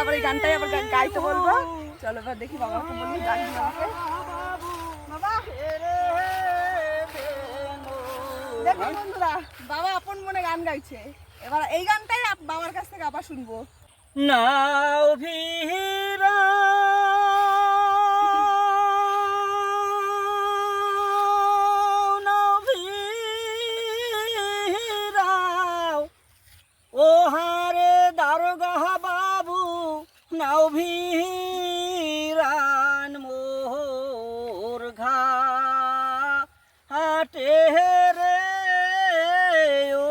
আবার এই গানটাই আবার গাইতে বলব। চলো এবার দেখি বাবাকে বলি গান আমাকে বাবা দেখুন বন্ধুরা বাবা আপন মনে গান গাইছে। এবার এই গানটাই আপ- বাবার কাছ থেকে আবার শুনব। না ভিরা নাও ভিরান মোর ঘা। রে ও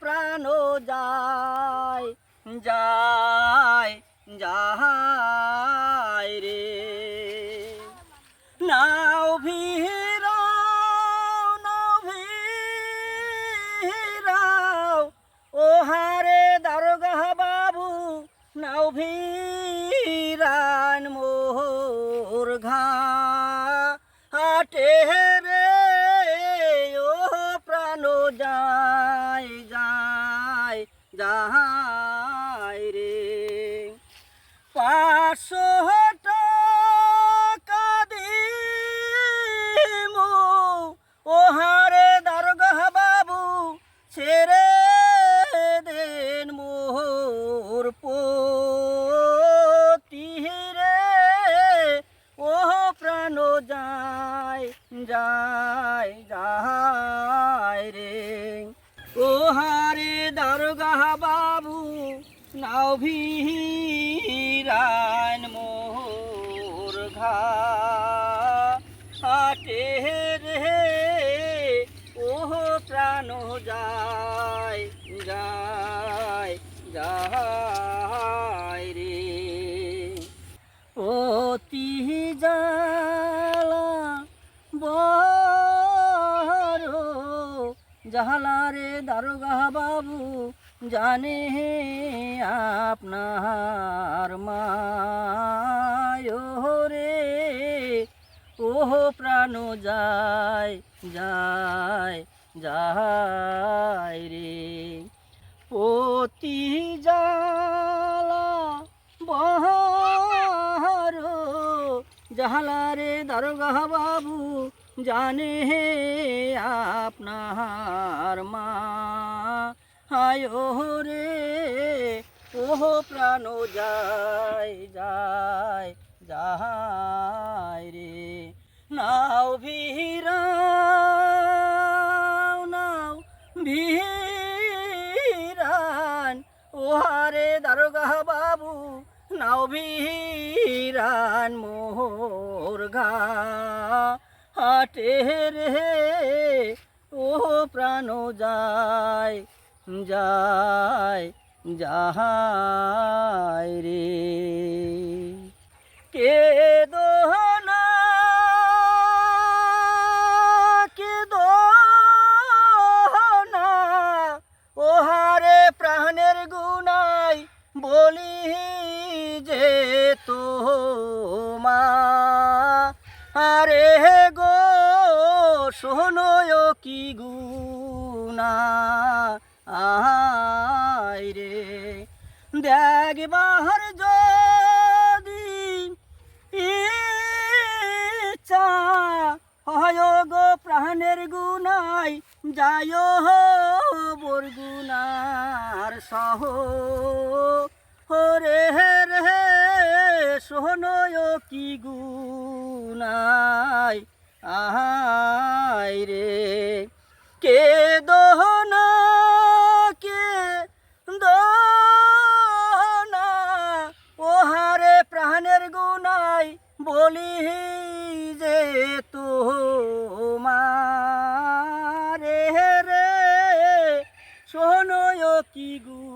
প্রাণ যায় যায় যায় রে। নাও ভিড়াও ও হারে দারোগা বাবু, নাও হাটে রে ও প্রাণ যায় যায় যায় রে। পাঁচশো যায় যায় রে। ও হারে দারোগা বাবু, নাও ভিরান মোর ঘা। হাটে রে ও প্রাণ যায় যায় যায়। জাহালারে দারোগা বাবু জানে আপনার মায়। রে, ওহ প্রাণ যায় যায় যায় রে। পতি জালা বহর জাহালারে দারোগা বাবু জানে হে আপনার মা। হায় রে ওহ প্রাণ যায় যায় যায় রে। নাও ভিড়াও নাও ভিড়ান ওহারে দারোগা বাবু, নাও ভিড়ান মোর ঘা। হাটে রে ও প্রাণ যায় যায় যায় আরে হে গো শোনয় কি গুনা আয় রে, দেখ বাহার যদি ইচ্ছা হয় গো প্রাণের গুনাই যায় বরগুনার সহ। হরে রে শোনয় কি গুনাই আহাই রে। কে দোহনা কে দোহনা? ওহারে প্রাণের গুনাই বলি যে তো মারে রে। শোনয় কি গু